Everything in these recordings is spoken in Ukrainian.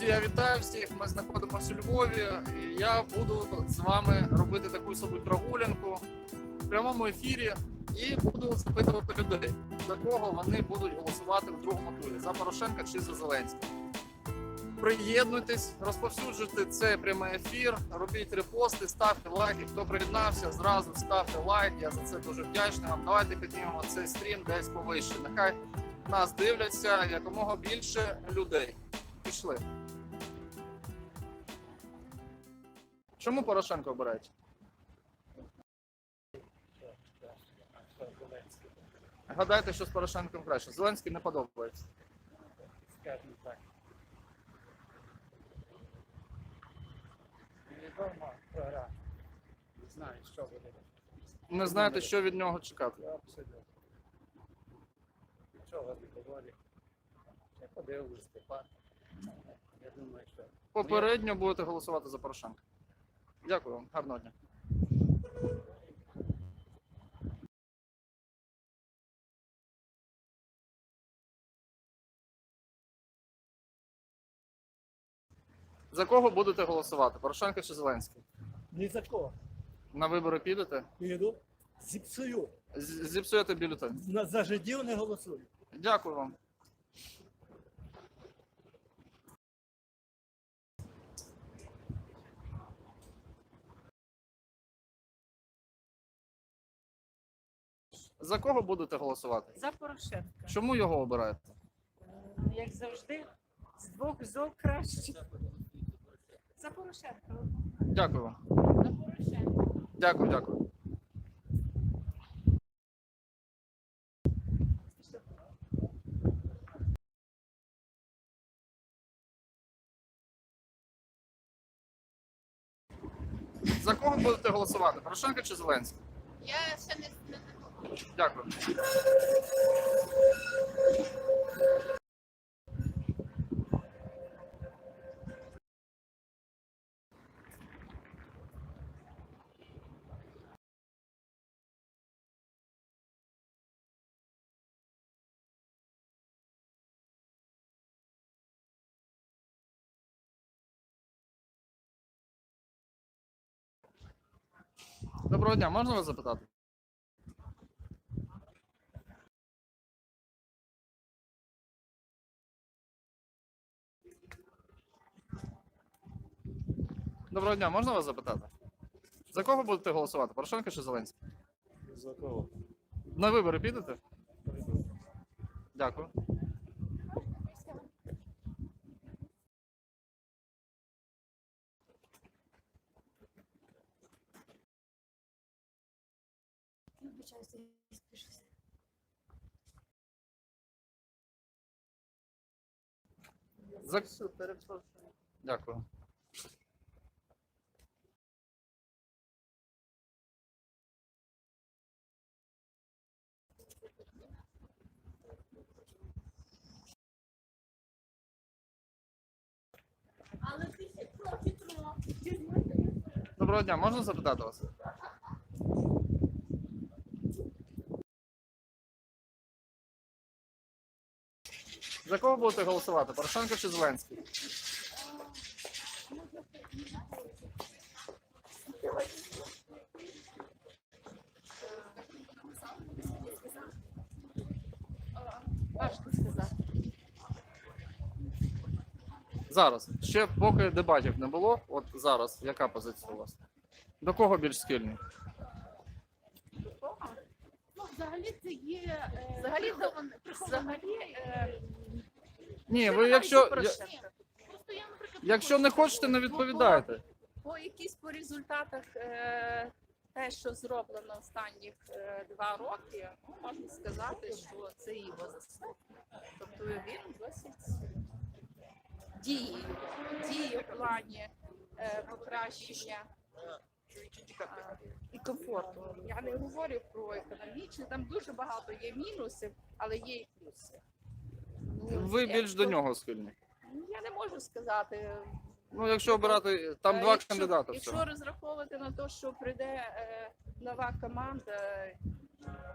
Друзі, я вітаю всіх. Ми знаходимося у Львові. І я буду з вами робити таку собі прогулянку в прямому ефірі і буду запитувати людей, за кого вони будуть голосувати в другому турі за Порошенка чи за Зеленського. Приєднуйтесь, розповсюджуйте цей прямий ефір, робіть репости, ставте лайки. Хто приєднався, зразу ставте лайк. Я за це дуже вдячний вам. Давайте піднімемо цей стрім десь повище. Нехай нас дивляться якомога більше людей. Пішли. Чому Порошенко обирають? Гадайте, що з Порошенком краще. Зеленський не подобається. скажімо так. Невідома програма. Не знаю, що буде. Не знаєте, що від нього чекати. Абсолютно. Нічого не говорю. Я подивлюсь Степан. Я думаю, що Попередньо будете голосувати за Порошенка. Дякую вам, гарного дня. За кого будете голосувати? Порошенко чи Зеленський? Ні за кого. На вибори підете? Піду, зіпсую. З- Зіпсуєте бюлетень. На, за жидів не голосую. Дякую вам. За кого будете голосувати? За Порошенка. Чому його обираєте? Як завжди, з двох зол краще. За Порошенка. Дякую вам. За Порошенка. Дякую, дякую. За кого будете голосувати? Порошенко чи Зеленський? Я ще не, не Дякую. Доброго дня, можна вас запитати? Доброго дня, можна вас запитати? За кого будете голосувати? Порошенко чи Зеленський? за кого? На вибори підете? Дякую. За... Дякую. Доброго дня, можна запитати вас? За кого будете голосувати? Порошенко чи Зеленський? Важко сказати. Зараз. Ще поки дебатів не було. От зараз, яка позиція у вас? До кого більш схильні? Ну, взагалі це є. е, Взагалі, приховане. Взагалі, е, Ні, ви якщо, Порошенка. Просто я, наприклад, якщо не хочете, не відповідайте. По якісь по результатах е, те, що зроблено останніх е, два роки, можна сказати, що це його заслуга. Тобто він досить діє, діє в плані е, покращення е, і комфорту. Я не говорю про економічне, там дуже багато є мінусів, але є і плюси. Ну, Ви більш якщо- до нього схильні. Ну, Я не можу сказати. Ну, якщо обирати, там Е, два якщо- кандидати. Якщо всього. розраховувати на те, що прийде е, нова команда,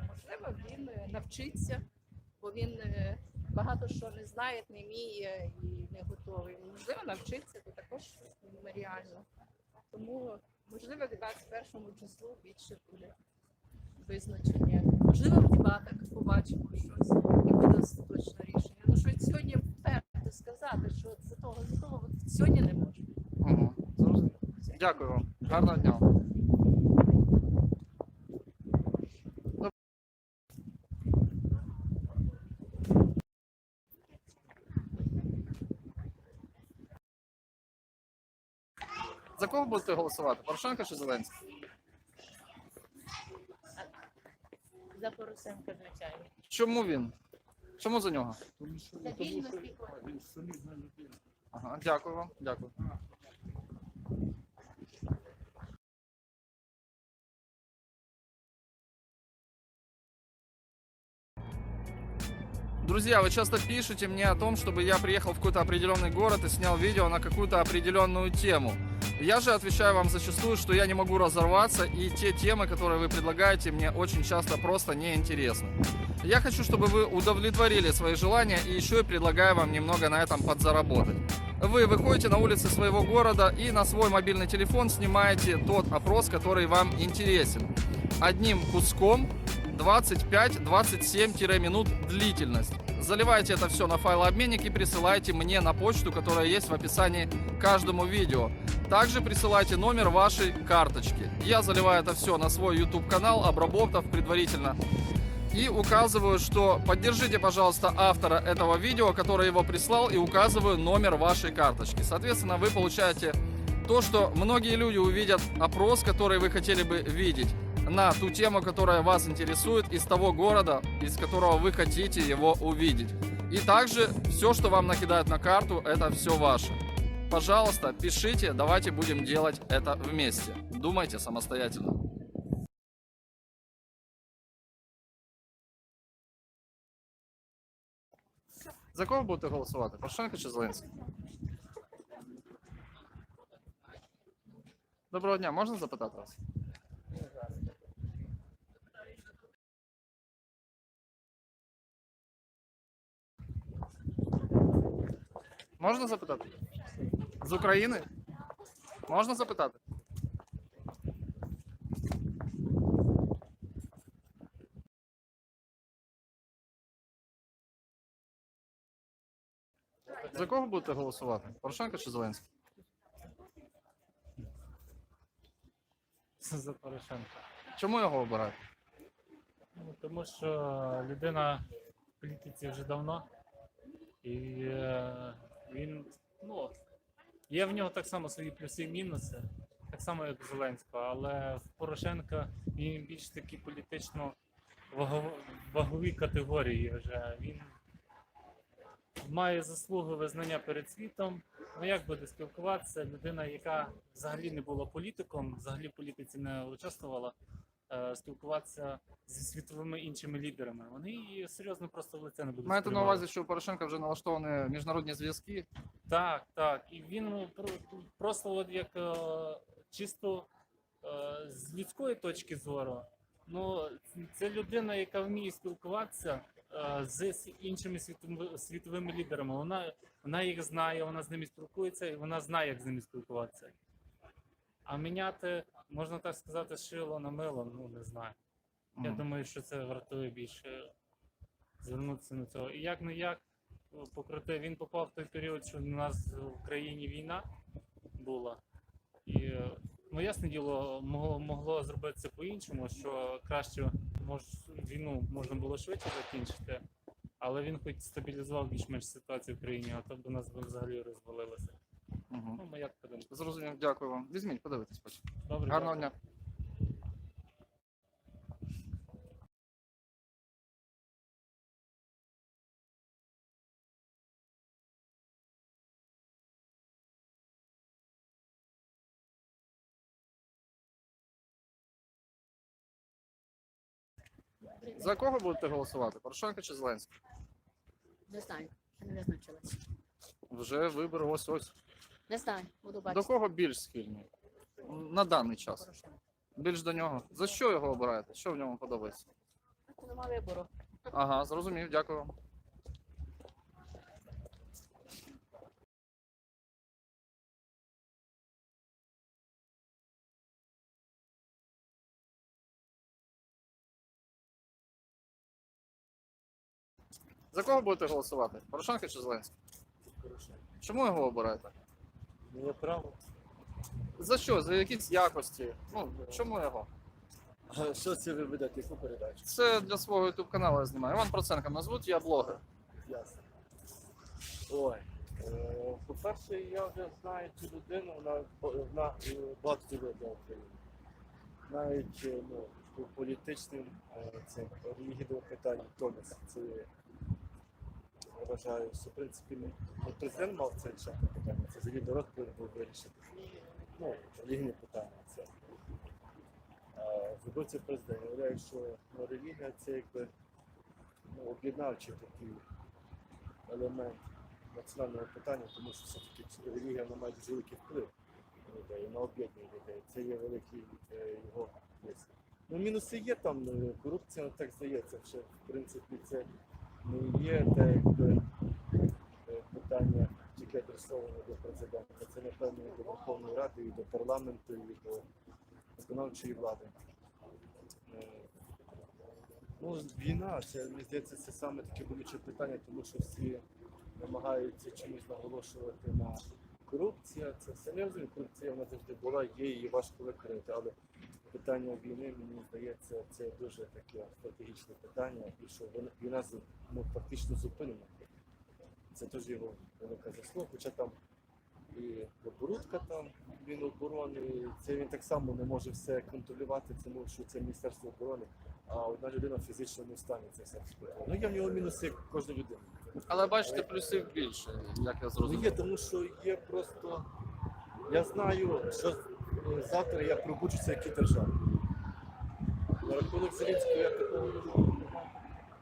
можливо, він е, навчиться, бо він е, багато що не знає, не вміє, і не готовий. Можливо, навчитися, то також реально. Тому, можливо, к 21 числу більше буде визначення. Можливо, в дебатах побачимо щось і буде остаточне рішення. Ну що сьогодні вперто сказати, що за того, за того сьогодні не можна. Зрозумів. Дякую вам. Гарного дня. За кого будете голосувати? Порошенка чи Зеленський? За Поросенка, звичайно. Чому він? Чому за нього? Стабільності. Ага, дякую вам. Дякую. Друзья, вы часто пишете мне о том, чтобы я приехал в какой-то определенный город и снял видео на какую-то определенную тему. Я же отвечаю вам зачастую, что я не могу разорваться, и те темы, которые вы предлагаете, мне очень часто просто неинтересны. Я хочу, чтобы вы удовлетворили свои желания, и еще и предлагаю вам немного на этом подзаработать. Вы выходите на улицы своего города и на свой мобильный телефон снимаете тот опрос, который вам интересен. Одним куском 25-27 минут длительность. Заливайте это все на файлообменник и присылайте мне на почту, которая есть в описании к каждому видео. Также присылайте номер вашей карточки. Я заливаю это все на свой YouTube канал, обработав предварительно. И указываю, что поддержите, пожалуйста, автора этого видео, который его прислал, и указываю номер вашей карточки. Соответственно, вы получаете то, что многие люди увидят опрос, который вы хотели бы видеть на ту тему, которая вас интересует, из того города, из которого вы хотите его увидеть. И также все, что вам накидают на карту, это все ваше. Пожалуйста, пишите, давайте будем делать это вместе. Думайте самостоятельно. За кого будете голосувати? Порошенко чи Зеленський? Доброго дня, можна запитати вас? Можна запитати? З України? Можна запитати? За кого будете голосувати? Порошенко чи Зеленський? За Порошенка. Чому його обираєте? Ну, тому що людина в політиці вже давно, і е, він, ну, є в нього так само свої плюси і мінуси, так само як у Зеленського, але в Порошенка він більш такі політично вагові категорії вже. Він має заслуги визнання перед світом. Ну як буде спілкуватися людина, яка взагалі не була політиком, взагалі в політиці не участвувала, спілкуватися зі світовими іншими лідерами. Вони її серйозно просто в лице не будуть. Маєте на сприймати. увазі, що у Порошенка вже налаштовані міжнародні зв'язки? Так, так. І він ну, просто от як е, чисто е, з людської точки зору. Ну, це людина, яка вміє спілкуватися е, з іншими світовими, світовими лідерами. Вона, вона їх знає, вона з ними спілкується, і вона знає, як з ними спілкуватися. А міняти, можна так сказати, шило на мило, ну не знаю. Я думаю, що це вартує більше звернутися на цього. І як не як, покрути, він попав в той період, що у нас в країні війна була. І ну, ясне діло, могло, могло зробитися по-іншому, що краще мож, війну можна було швидше закінчити, але він хоч стабілізував більш-менш ситуацію в країні, а то б у нас взагалі розвалилося. Мгм. Ну, моя така думка. Зрозумів, дякую вам. Візьміть, подивитесь потім. Добре, Гарного дня. За кого будете голосувати? Порошенко чи Зеленський? Не знаю, не визначилась. Вже вибори ось ось. Не знаю, буду бачити. До кого більш схильні? На даний час. Більш до нього. За що його обираєте? Що в ньому подобається? Нема вибору. Ага, зрозумів, дякую вам. За кого будете голосувати? Порошенка чи Зеленський? Чому його обираєте? Моє право. За що? За якісь якості? Ну, чому його? А що це ви ведете? Яку передачу? Це для свого YouTube каналу я знімаю. Іван Проценко назвуть, я блогер. Ясно. Ой. Е, По-перше, я вже знаю цю людину, вона, вона е, багато для України. Навіть е, ну, по політичним е, цим релігійним питанням Томас. Це я вважаю, що в принципі не не президент мав це рішати питання, це взагалі народ був вирішити. Ну, релігійне питання це. Е, це президент. Я вважаю, що ну, релігія це якби ну, об'єднавчий такий елемент національного питання, тому що все-таки релігія вона має дуже великий вплив на людей, на об'єднання людей. Це є великий е, його плюс. Ну, мінуси є там, е, корупція, ну, так здається, що в принципі це не є те, якби питання тільки адресоване до президента. Це напевно і до Верховної Ради, і до парламенту, і до виконавчої влади. Е, Ну, війна, це мені здається, це саме таке болюче питання, тому що всі намагаються чомусь наголошувати на корупція. Це розумію, корупція вона завжди була, є її важко викрити, але питання війни, мені здається, це дуже таке стратегічне питання, і що війна ну, фактично зупинена. Це теж його велика заслуга, хоча там і Бородка там Міноборони, це він так само не може все контролювати, тому що це Міністерство оборони, а одна людина фізично не встане це все робити. Ну є в нього мінуси як кожна людина. Але бачите, плюсів більше, як я Ну зрозумів. є, тому що є просто. Я знаю, що завтра я пробуджуся в якій державі. На рахунок Зеленського я такого не можу.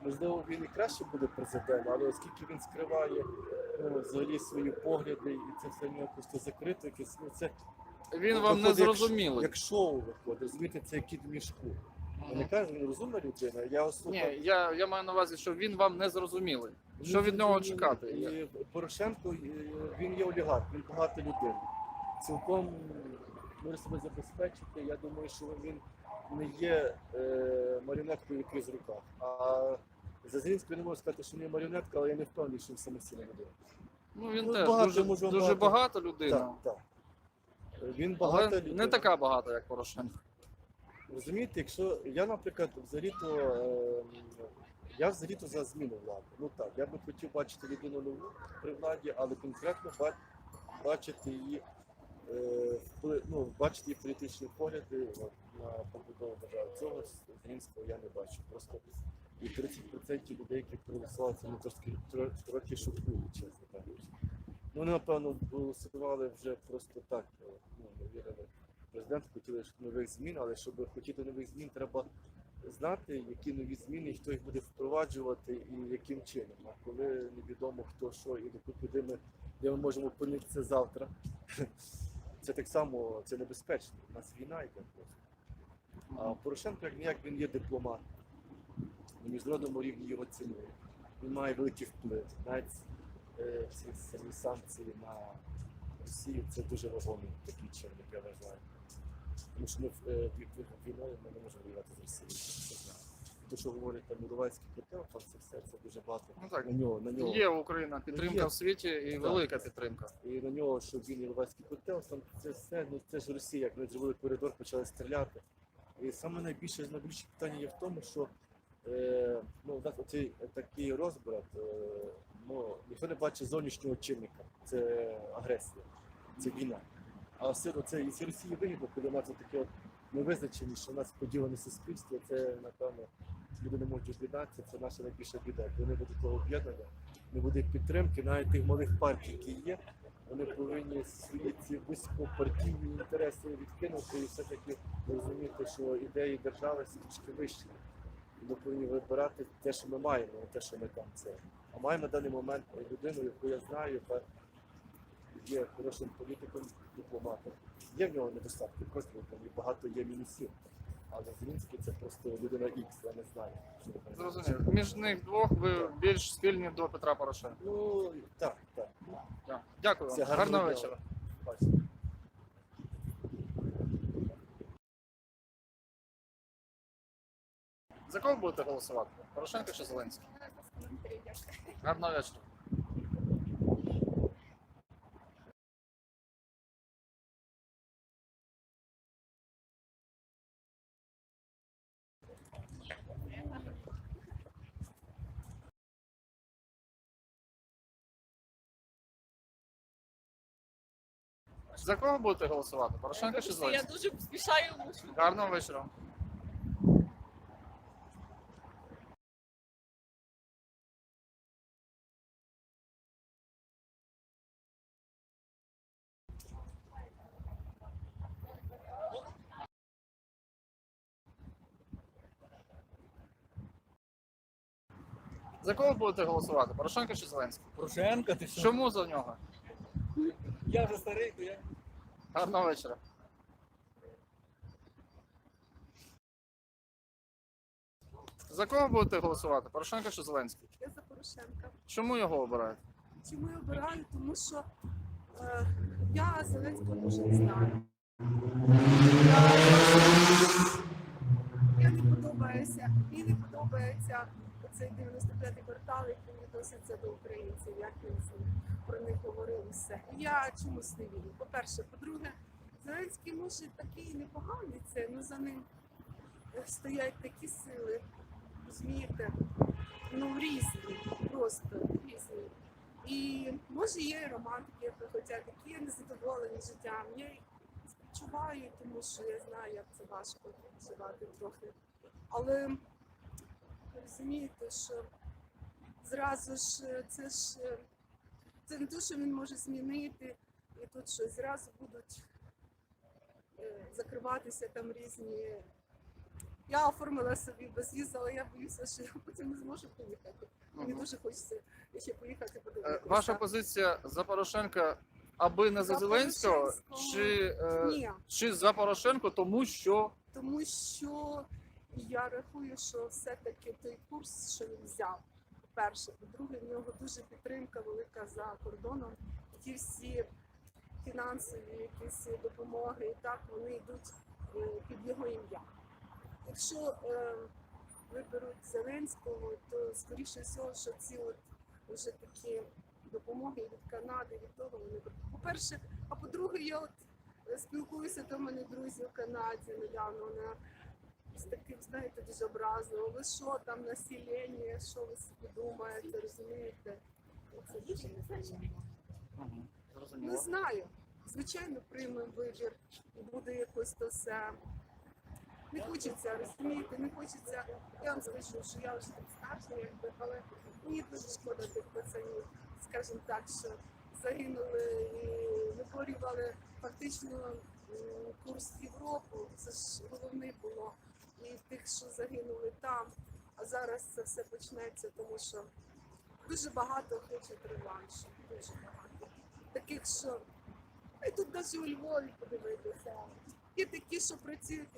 Можливо, він і краще буде президентом, але оскільки він скриває ну, взагалі свої погляди, і це все в нього просто закрито, якесь ну, це Він вам не виходить, як ш- зрозумілий. Як шоу виходить, розумієте, це як кіт в мішку. Я не кажу, він розумна людина. Я слухав. Ні, я, я маю на увазі, що він вам не зрозумілий. Що від нього чекати? І Порошенко е, він є олігарх, він багата людина. Цілком може себе забезпечити. Я думаю, що він не є е, маріонеткою якоїсь руках. А за Зеленського не можу сказати, що він є маріонетка, але я не впевнений, що він самостійна людина. Ну він Ну, теж багато, дуже, може, дуже багато. людина. Так, так. Він багата Але людина. не така багата, як Порошенко. Розумієте, якщо я, наприклад, взагалі-то е, я взагалі-то за зміну влади. Ну так, я би хотів бачити людину нову при владі, але конкретно бачити її ну, бачити політичні погляди на побудову держави. Цього Зеленського я не бачу. Просто і 30% людей, які проголосували, це трошки трохи шокує, чесно кажучи. Ну, вони, напевно, голосували вже просто так, е, ну, не вірили президент хотіли нових змін, але щоб хотіти нових змін, треба знати, які нові зміни, хто їх буде впроваджувати і яким чином. А коли невідомо хто що і куди ми, де ми можемо опинитися завтра, це так само це небезпечно. У нас війна йде просто. А Порошенко як ніяк він є дипломат. На міжнародному рівні його цінує. Він має великий вплив. Навіть е, ці самі санкції на Росію це дуже вагомий такий чинник, я вважаю. Тому що ми е, війною ми не можемо воювати з Росією. Те, що говорить там Іловайський котел, там це все це дуже багато Ну так, на нього, на нього. є Україна підтримка Є. в світі і Так. велика підтримка. І на нього, щоб він Іловайський котел, там це все, ну це ж Росія, як вони зробили коридор, почали стріляти. І саме найбільше найбільше питання є в тому, що е, ну, у нас оцей такий розбрат, е, ну, ніхто не бачить зовнішнього чинника. Це агресія, це війна. А все це і це Росії вигідно, коли у нас таке от невизначеність, що у нас поділене суспільство, це напевно люди не можуть об'єднатися, це наша найбільша біда. Не буде того об'єднання, не буде підтримки, навіть тих малих партій, які є, вони повинні свої ці вузькопартійні інтереси відкинути і все-таки розуміти, що ідеї держави все трошки вищі. Ми повинні вибирати те, що ми маємо, те, що ми там це. А маємо на даний момент людину, яку я знаю, яка є хорошим політиком, дипломатом. Є в нього недостатки, просто там і багато є мінусів. Але Зеленський це просто людина Х, я не знаю. Зрозуміло. Між них двох ви більш схильні до Петра Порошенка. Ну так, так. Так. Дякую вам. гарно Гарного вечора. Бачите. За кого будете голосувати? Порошенко чи Зеленський? Гарного вечора. За кого будете голосувати? Порошенко чи Я дуже поспішаю, мушу. Гарного вечора. За кого будете голосувати? Порошенко чи Зеленський? Порошенко, ти що? Чому за нього? Я вже старий, то я. Гарного вечора. За кого будете голосувати? Порошенко чи Зеленський? Я за Порошенка. Чому його обирають? Чому я обираю? Тому що е, я Зеленського дуже не знаю. Я, не подобаюся, мені не подобається цей 95-й квартал, який відноситься до українців, як він про них говорив і. Я чомусь не вірю. По-перше, по-друге, Зеленський може такий непоганий це, ну за ним стоять такі сили, розумієте, ну різні, просто різні. І може є і романтики, які хочуть, які незадоволені життям. Я їх співчуваю, тому що я знаю, як це важко живати трохи. Але розумієте, що зразу ж це ж це не те, що він може змінити, і тут що зразу будуть е, закриватися там різні. Я оформила собі безвіз, але я боюся, що я потім не зможу поїхати. Мені дуже хочеться ще поїхати Е, подивитися. Ваша позиція за Порошенка, аби не за За Зеленського, чи, е, Ні, чи за Порошенко, тому що тому що я рахую, що все-таки той курс, що він взяв, по-перше, по-друге, в нього дуже підтримка велика за кордоном. Ті всі фінансові якісь допомоги, і так вони йдуть е, під його ім'я. Якщо е, виберуть Зеленського, то скоріше всього, що ці от вже такі допомоги від Канади, від того вони по-перше, а по-друге, я от е, спілкуюся до мене друзі в Канаді недавно. Вона з таким, знаєте, дуже образливо. Ви що там населення, що ви собі думаєте, розумієте? Це дуже. Мгм, Не знаю. Звичайно, приймемо вибір і буде якось то все. Не хочеться, розумієте, не хочеться. Я вам скажу, що я вже так старша, якби, але мені дуже шкода тих пацанів, скажімо так, що загинули і виборювали фактично курс Європу. Це ж головне було. І тих, що загинули там. А зараз це все почнеться, тому що дуже багато хочуть реваншу. Дуже багато. Таких, що і тут навіть у Львові подивитися. Є такі, що працюють,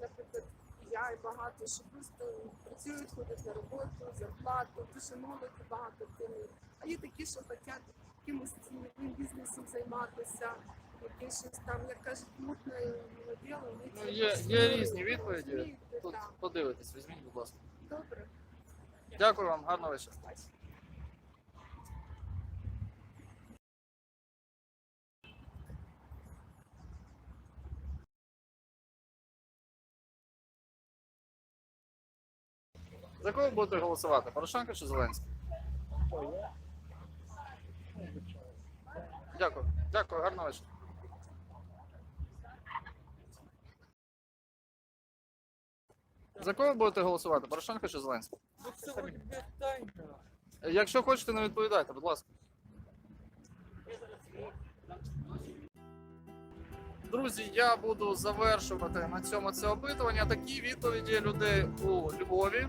наприклад, я і багато, що просто працюють, ходять на роботу, зарплату, дуже молоді багато тими. А є такі, що хочуть якимось бізнесом займатися, якесь щось там, як кажуть, мутне діло. Ну, є, є різні відповіді. Тут так. подивитись, візьміть, будь ласка. Добре. Дякую вам, гарного вечора. За кого будете голосувати? Порошенко чи Зеленський? Дякую. Дякую, гарного вечора. За кого будете голосувати? Порошенко чи Зеленський? Якщо хочете, не відповідайте, будь ласка. Друзі, я буду завершувати на цьому це опитування. Такі відповіді людей у Львові.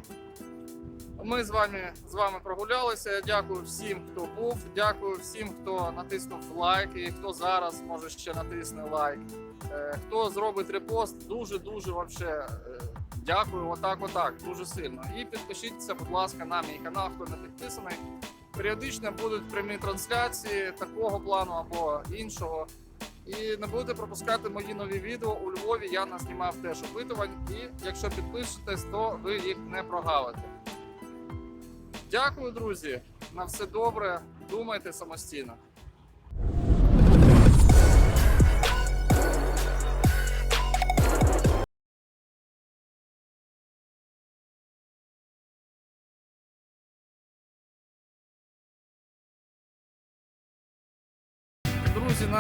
Ми з вами з вами прогулялися. Я дякую всім, хто був. Дякую всім, хто натиснув лайк і хто зараз може ще натисне лайк. Е, Хто зробить репост, дуже дуже вообще е, дякую. Отак, отак, дуже сильно. І підпишіться, будь ласка, на мій канал, хто не підписаний. Періодично будуть прямі трансляції такого плану або іншого. І не будете пропускати мої нові відео у Львові. Я наснімав теж опитувань. І якщо підпишетесь, то ви їх не прогавите. Дякую, друзі. На все добре. Думайте самостійно.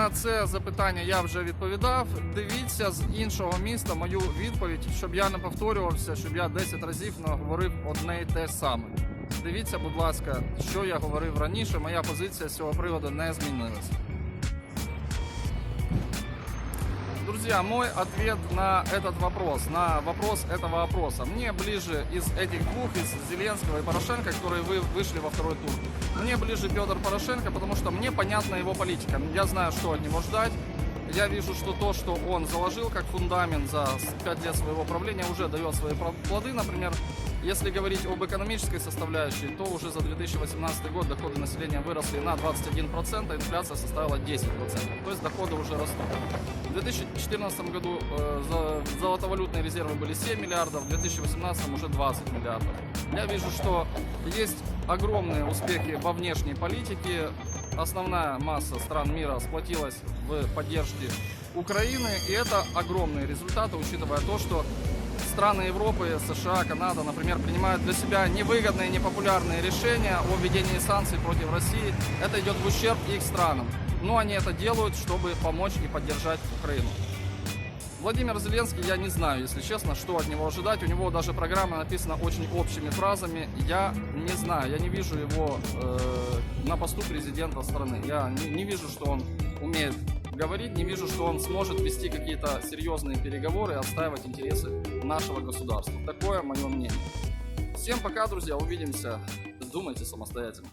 На це запитання я вже відповідав. Дивіться з іншого міста мою відповідь, щоб я не повторювався, щоб я 10 разів не говорив одне й те саме. Дивіться, будь ласка, що я говорив раніше. Моя позиція з цього приводу не змінилася. Друзья, мой ответ на этот вопрос, на вопрос этого опроса. Мне ближе из этих двух, из Зеленского и Порошенко, которые вы вышли во второй тур, мне ближе Петр Порошенко, потому что мне понятна его политика. Я знаю, что от него ждать. Я вижу, что то, что он заложил как фундамент за 5 лет своего правления, уже дает свои плоды. Например, если говорить об экономической составляющей, то уже за 2018 год доходы населения выросли на 21%, а инфляция составила 10%. То есть доходы уже растут. В 2014 году э, золотовалютные резервы были 7 миллиардов, в 2018 уже 20 миллиардов. Я вижу, что есть огромные успехи во внешней политике. Основная масса стран мира сплотилась в поддержке Украины, и это огромные результаты, учитывая то, что страны Европы, США, Канада, например, принимают для себя невыгодные, непопулярные решения о введении санкций против России. Это идет в ущерб их странам. Но они это делают, чтобы помочь и поддержать Украину. Владимир Зеленский, я не знаю, если честно, что от него ожидать. У него даже программа написана очень общими фразами. Я не знаю, я не вижу его э, на посту президента страны. Я не, не вижу, что он умеет говорить, не вижу, что он сможет вести какие-то серьезные переговоры и отстаивать интересы нашего государства. Такое мое мнение. Всем пока, друзья, увидимся. Думайте самостоятельно.